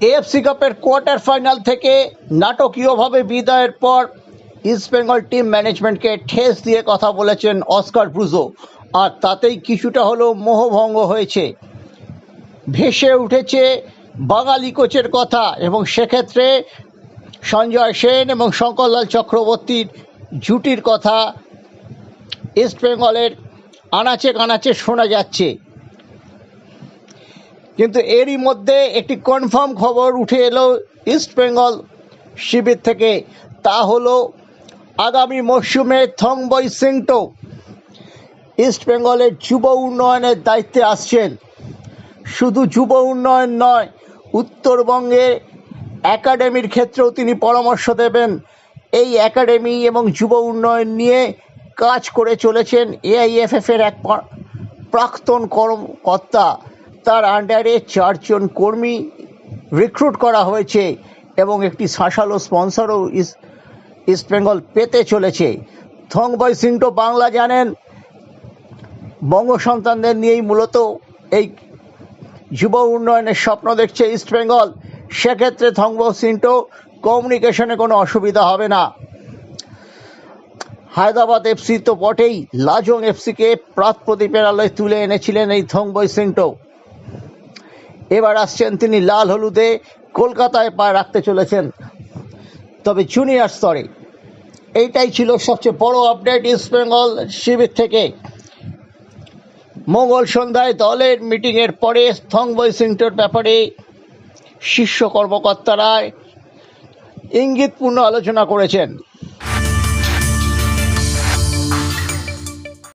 AFC কাপের quarter final থেকে নাটকীয়ভাবে বিদায়ের পর ইস্টবেঙ্গল টিম ম্যানেজমেন্টকে ঠেস দিয়ে কথা বলেছেন অস্কার ব্রুজো। আর তাতেই কিছুটা হলেও মোহভঙ্গ হয়েছে। ভেসে উঠেছে বাঙালি কোচের কথা এবং সেক্ষেত্রে সঞ্জয় সেন এবং শঙ্করলাল চক্রবর্তীর জুটির কথা ইস্টবেঙ্গলের আনাচে কানাচে শোনা যাচ্ছে। কিন্তু এরই মধ্যে একটি কনফার্ম খবর উঠে এলো ইস্টবেঙ্গল শিবির থেকে। তা হলো, আগামী মরশুমে থংবই সিংটো ইস্টবেঙ্গলের যুব উন্নয়নের দায়িত্বে আসছেন। শুধু যুব উন্নয়ন নয়, উত্তরবঙ্গে একাডেমির ক্ষেত্রেও তিনি পরামর্শ দেবেন। এই একাডেমি এবং যুব উন্নয়ন নিয়ে কাজ করে চলেছেন এআইএফএফের এক প্রাক্তন কর্মকর্তা তার আন্ডারে চারজন কর্মী রিক্রুট করা হয়েছে এবং একটি শাসালো স্পন্সরও ইস ইস্টবেঙ্গল পেতে চলেছে। থংবই সিংটো বাংলা জানেন, বঙ্গ সন্তানদের নিয়েই মূলত এই যুব উন্নয়নের স্বপ্ন দেখছে ইস্টবেঙ্গল সেক্ষেত্রে থংব সিন্টো কমিউনিকেশনে কোনো অসুবিধা হবে না। হায়দ্রাবাদ এফসি তো বটেই, লাজং এফসিকে প্রাত প্রদীপের আলোয় তুলে এনেছিলেন এই থংবই সিন্টো এবার আসছেন তিনি লাল হলুদে কলকাতায় পা রাখতে চলেছেন। তবে জুনিয়র স্তরে, এইটাই ছিল সবচেয়ে বড় আপডেট ইস্ট বেঙ্গল শিবির থেকে। মঙ্গল সন্ধ্যায় দলের মিটিংয়ের পরে স্থংবই সিংটোর ব্যাপারে শীর্ষ কর্মকর্তারা ইঙ্গিতপূর্ণ আলোচনা করেছেন।